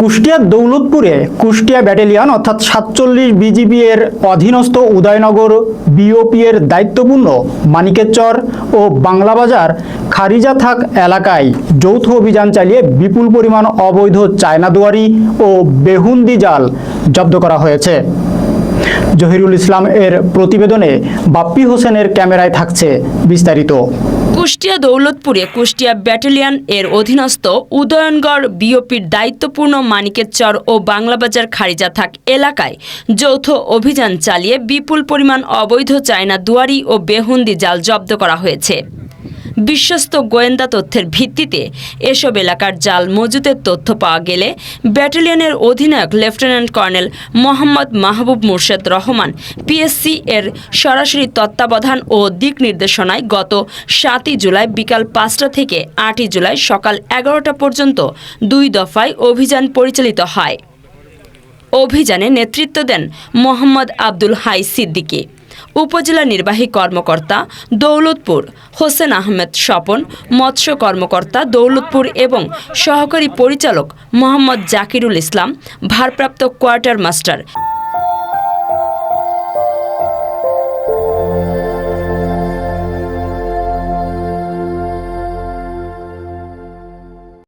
কুষ্টিয়ার দৌলতপুরে কুষ্টিয়া ব্যাটালিয়ন অর্থাৎ সাতচল্লিশ বিজিবি এর অধীনস্থ উদয়নগর বিওপি এর দায়িত্বপূর্ণ মানিকেরচর ও বাংলাবাজার খারিজা থাক এলাকায় যৌথ অভিযান চালিয়ে বিপুল পরিমাণ অবৈধ চায়না দুয়ারি ও বেহুন্দি জাল জব্দ করা হয়েছে। জহিরুল ইসলাম এর প্রতিবেদনে বাপ্পি হোসেনের ক্যামেরায় থাকছে বিস্তারিত। কুষ্টিয়া দৌলতপুরে কুষ্টিয়া ব্যাটালিয়ন এর অধীনস্থ উদয়নগড় বিওপির দায়িত্বপূর্ণ মানিকেরচর ও বাংলাবাজার খারিজা থাক এলাকায় যৌথ অভিযান চালিয়ে বিপুল পরিমাণ অবৈধ চায়না দুয়ারি ও বেহুন্দি জাল জব্দ করা হয়েছে। বিশ্বস্ত গোয়েন্দা তথ্যের ভিত্তিতে এসব এলাকার জাল মজুদের তথ্য পাওয়া গেলে ব্যাটালিয়নের অধিনায়ক lieutenant colonel Mohammad Mahbub Murshed Rahman PSC এর সরাসরি তত্ত্বাবধান ও দিক নির্দেশনায় গত সাতই জুলাই বিকাল পাঁচটা থেকে আটই জুলাই সকাল এগারোটা পর্যন্ত দুই দফায় অভিযান পরিচালিত হয়। অভিযানে নেতৃত্ব দেন মোহাম্মদ আব্দুল হাই সিদ্দিকী। উপজেলা নির্বাহী কর্মকর্তা দৌলতপুর, হোসেন আহমেদ স্বপন, মৎস্য কর্মকর্তা দৌলতপুর এবং সহকারী পরিচালক মোহাম্মদ জাকিরুল ইসলাম, ভারপ্রাপ্ত কোয়ার্টার মাস্টার